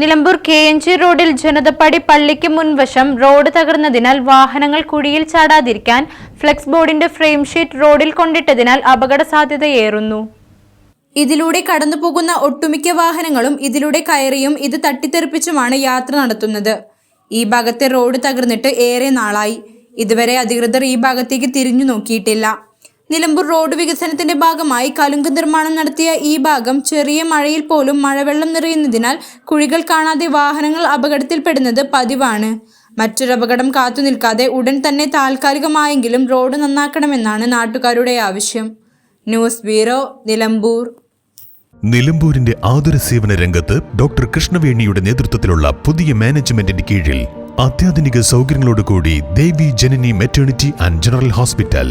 Nilambur K N G റോഡിൽ ജനതപ്പടി പള്ളിക്ക് മുൻവശം റോഡ് തകർന്നതിനാൽ വാഹനങ്ങൾ കുഴിയിൽ ചാടാതിരിക്കാൻ ഫ്ലെക്സ് ബോർഡിന്റെ ഫ്രെയിം ഷീറ്റ് റോഡിൽ കൊണ്ടിട്ടതിനാൽ അപകട സാധ്യതയേറുന്നു ഇതിലൂടെ കടന്നുപോകുന്ന ഒട്ടുമിക്ക വാഹനങ്ങളും ഇതിലൂടെ കയറിയും ഇത് തട്ടിത്തെറിപ്പിച്ചുമാണ് യാത്ര നടത്തുന്നത്. ഈ ഭാഗത്തെ റോഡ് തകർന്നിട്ട് ഏറെ നാളായി. ഇതുവരെ അധികൃതർ ഈ ഭാഗത്തേക്ക് തിരിഞ്ഞു നോക്കിയിട്ടില്ല. നിലമ്പൂർ റോഡ് വികസനത്തിന്റെ ഭാഗമായി കലുങ്ക് നിർമ്മാണം നടത്തിയ ഈ ഭാഗം ചെറിയ മഴയിൽ പോലും മഴവെള്ളം നിറയുന്നതിനാൽ കുഴികൾ കാണാതെ വാഹനങ്ങൾ അപകടത്തിൽപ്പെടുന്നത് പതിവാണ്. മറ്റൊരു അപകടം കാത്തു നിൽക്കാതെ ഉടൻ തന്നെ താൽക്കാലികമായെങ്കിലും റോഡ് നന്നാക്കണമെന്നാണ് നാട്ടുകാരുടെ ആവശ്യം. News bureau Nilambur. നിലമ്പൂരിന്റെ ആതുര സേവന രംഗത്ത് ഡോക്ടർ കൃഷ്ണവേണിയുടെ നേതൃത്വത്തിലുള്ള പുതിയ മാനേജ്മെന്റിന്റെ കീഴിൽ അത്യാധുനിക സൗകര്യങ്ങളോടുകൂടി Devi Janani maternity and general hospital